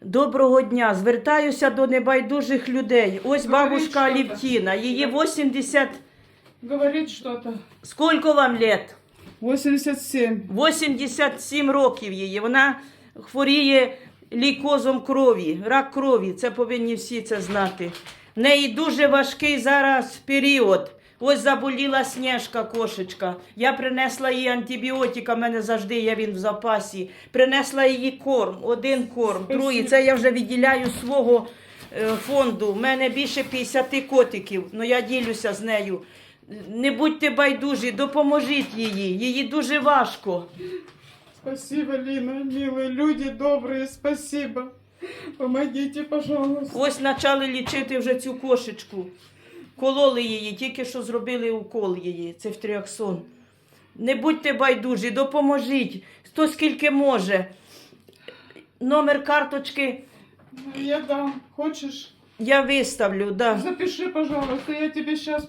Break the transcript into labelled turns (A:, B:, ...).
A: Доброго дня. Звертаюся до небайдужих людей. Ось бабушка
B: що
A: Алівтіна. Її 80...
B: Говорить что-то.
A: Скільки вам лет?
B: 87.
A: 87 років її. Вона хворіє лікозом крові, рак крові. Це повинні всі це знати. В неї дуже важкий зараз період. Ось заболіла сніжка кошечка. Я принесла їй антибіотика, в мене завжди є він в запасі. Принесла її корм, один корм, другий. Це я вже відділяю свого е, фонду. У мене більше 50 котиків, але я ділюся з нею. Не будьте байдужі, допоможіть її. Їй дуже важко.
B: Спасибо, Лина, милые люди добрые, спасибо. Помогите, пожалуйста.
A: Ось почали лічити вже цю кошечку. Кололи її, тільки що зробили укол її. Це в тріаксон. Не будьте байдужі, допоможіть. Хто скільки може. Номер карточки
B: Я дам. Хочешь?
A: я виставлю. Да.
B: Запиши, пожалуйста, я тебе сейчас